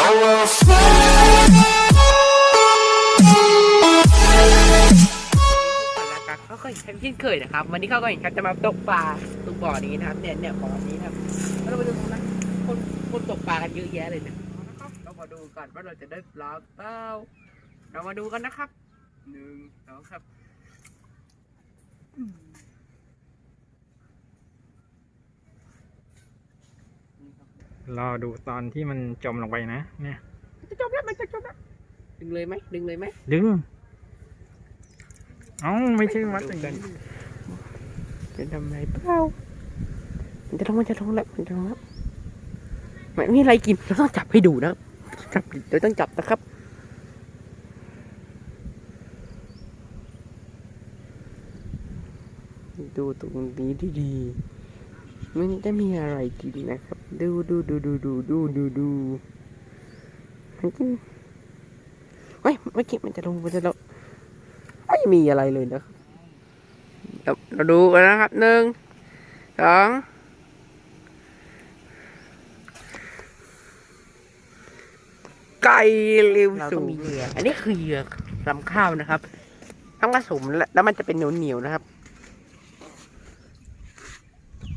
นะครับเขาก็เห็นเช่นเคยนะครับ วันนี้เขาก็เห็นเขาจะมาตกปลาตรงบ่อนี้นะครับ เนี่ยเนี่ยบ่อนี้นะครับแล้วเราไปดูตรงนั้นคนคนตกปลากันเยอะแยะเลยนะเรามาดูกันว่าเราจะได้ปลาเปล่าเรามาดูกันนะครับหนึ่งสองครับนี่ค รับรอดูตอนที่มันจมลงไปนะ เนี่ย จะจบแล้วมันจะจบแล้วดึงเลยไหมดึงเลยไหมดึงเอ้าไม่ใช่วัดอย่างดูกันี้นจะทำอะไรเปล่ามันจะลงมันจะลงแล้วมันจะลงแล้วไม่มีอะไรกินเราต้องจับให้ดูนะครับจับเดี๋ยวต้องจับนะครับดูตรงนี้ดีๆ มันจะมีอะไรกินนะครับ ดูดูดูดูดูดูดูดูมันกินเฮ้ยเมื่อกี้มันจะลงมันจะลงไม่มีอะไรเลยนะครับเราเราดูกันนะครับหนึ่งสองไก่เร็วสูงอันนี้คือเหยื่อลำข้าวนะครับต้องผสมแล้วมันจะเป็นเหนียวเหนียวๆนะครับ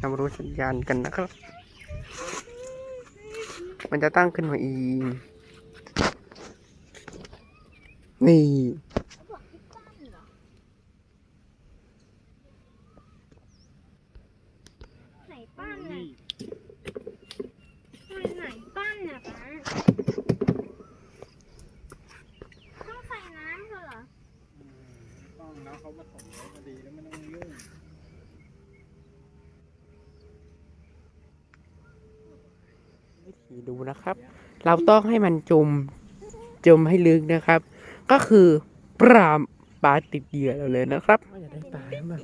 เรามารู้สัญญาณกันนะครับ มันจะตั้งขึ้นมาอีกนี่ ไหนปั้นน่ะมันไหนปั้นน่ะป้าต้องใส่น้ำเหรอ ต้องแล้วเขามาถมไว้พอดีแล้วไม่ต้องยุ่ง วิธี ดูนะครับ เราต้องให้มันจมจมให้ลึกนะครับ ก็คือปรามปลาติดเหยื่อเราเลยนะครับอยากได้ปลาหรือเปล่า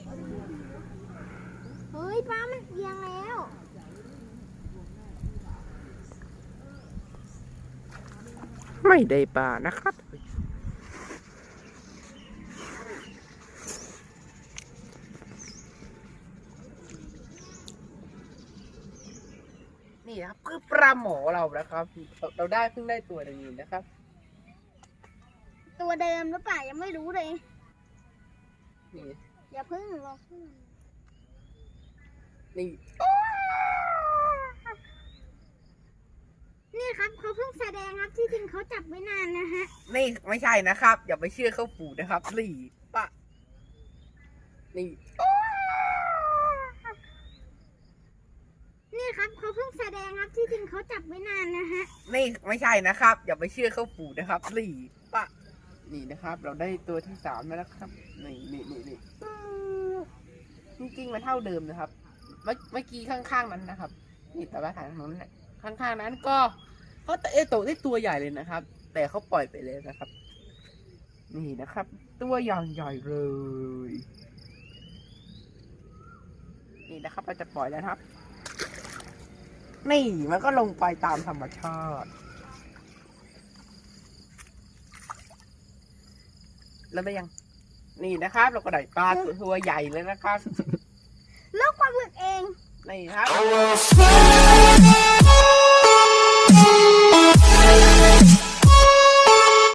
เฮ้ยป้ามันเอียงแล้วไม่ได้ปลานะครับ นี่นะครับคือปลาหมอเรานะครับ เราได้เพิ่งได้ตัวหนึงอยู่นะครับ ตัวเดิมหรือเปล่ายังไม่รู้เลย นี่อย่าพึ่งรอพึ่งนี่ นี่ครับเขาเพิ่งแสดงครับที่จริงเขาจับไม่นานนะฮะ นี่ไม่ใช่นะครับ อย่าไปเชื่อเข้าปู่นะครับนี่ปะนี่ นี่ ครับเขาเพิ่งแสดงครับที่จริงเขาจับไม่นานนะฮะนี่ไม่ใช่นะครับ อย่าไปเชื่อเข้าปู่นะครับนี่ปะ นี่นะครับ เราได้ตัวที่สามแล้วนะครับนี่นี่นี่นี่จริงๆมันเท่าเดิมนะครับ เมื่อเมื่อกี้ข้างๆนั้นนะครับนี่แต่ว่าฐานของนั้นน่ะข้างๆนั้นก็เขาแต่เอะโตได้ตัวใหญ่เลยนะครับ แต่เขาปล่อยไปเลยนะครับ นี่นะครับ ตัวอย่างใหญ่เลย นี่นะครับเราจะปล่อยแล้วนะครับ นี่มันก็ลงไปตามธรรมชาติ แล้วได้ยัง นี่นะครับ เราก็ได้ปลาตัวตัวใหญ่เลยนะครับ ลูกปลาหมึกเอง นี่ครับ